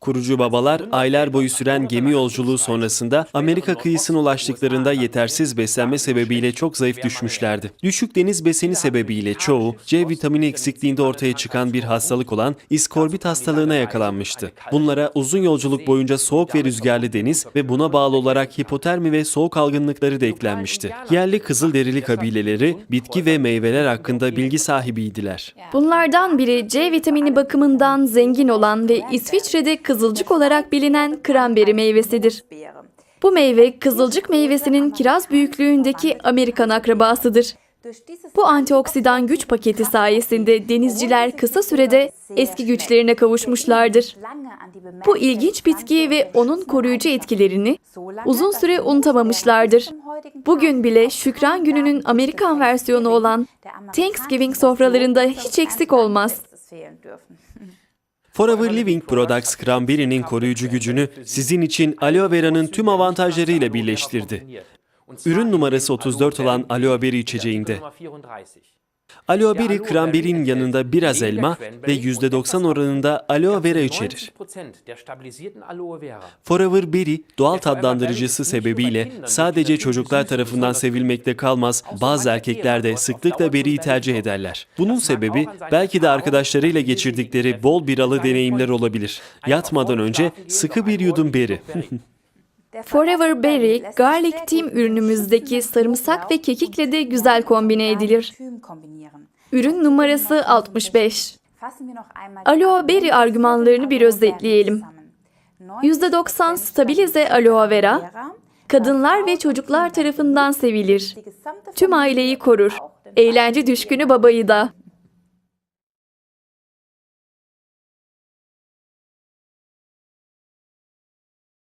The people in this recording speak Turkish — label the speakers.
Speaker 1: Kurucu babalar aylar boyu süren gemi yolculuğu sonrasında Amerika kıyısına ulaştıklarında yetersiz beslenme sebebiyle çok zayıf düşmüşlerdi. Düşük deniz beseni sebebiyle çoğu C vitamini eksikliğinde ortaya çıkan bir hastalık olan iskorbit hastalığına yakalanmıştı. Bunlara uzun yolculuk boyunca soğuk ve rüzgarlı deniz ve buna bağlı olarak hipotermi ve soğuk algınlıkları da eklenmişti. Yerli Kızılderili kabileleri bitki ve meyveler hakkında bilgi sahibiydiler.
Speaker 2: Bunlardan biri C vitamini bakımından zengin olan ve İsviçre'de kızılcık olarak bilinen cranberry meyvesidir. Bu meyve kızılcık meyvesinin kiraz büyüklüğündeki Amerikan akrabasıdır. Bu antioksidan güç paketi sayesinde denizciler kısa sürede eski güçlerine kavuşmuşlardır. Bu ilginç bitkiyi ve onun koruyucu etkilerini uzun süre unutamamışlardır. Bugün bile Şükran Günü'nün Amerikan versiyonu olan Thanksgiving sofralarında hiç eksik olmaz.
Speaker 1: Forever Living Products Cranberry'nin koruyucu gücünü sizin için aloe vera'nın tüm avantajlarıyla birleştirdi. Ürün numarası 34 olan aloe berry içeceğinde. Aloe berry cranberry'nin yanında biraz elma ve %90 oranında aloe vera içerir. Forever Berry doğal tatlandırıcısı sebebiyle sadece çocuklar tarafından sevilmekte kalmaz, bazı erkekler de sıklıkla beriyi tercih ederler. Bunun sebebi belki de arkadaşlarıyla geçirdikleri bol biralı deneyimler olabilir. Yatmadan önce sıkı bir yudum beri.
Speaker 2: Forever Berry, Garlic Team ürünümüzdeki sarımsak ve kekikle de güzel kombine edilir. Ürün numarası 65. Aloe berry argümanlarını bir özetleyelim. %90 stabilize aloe vera, kadınlar ve çocuklar tarafından sevilir. Tüm aileyi korur. Eğlence düşkünü babayı da.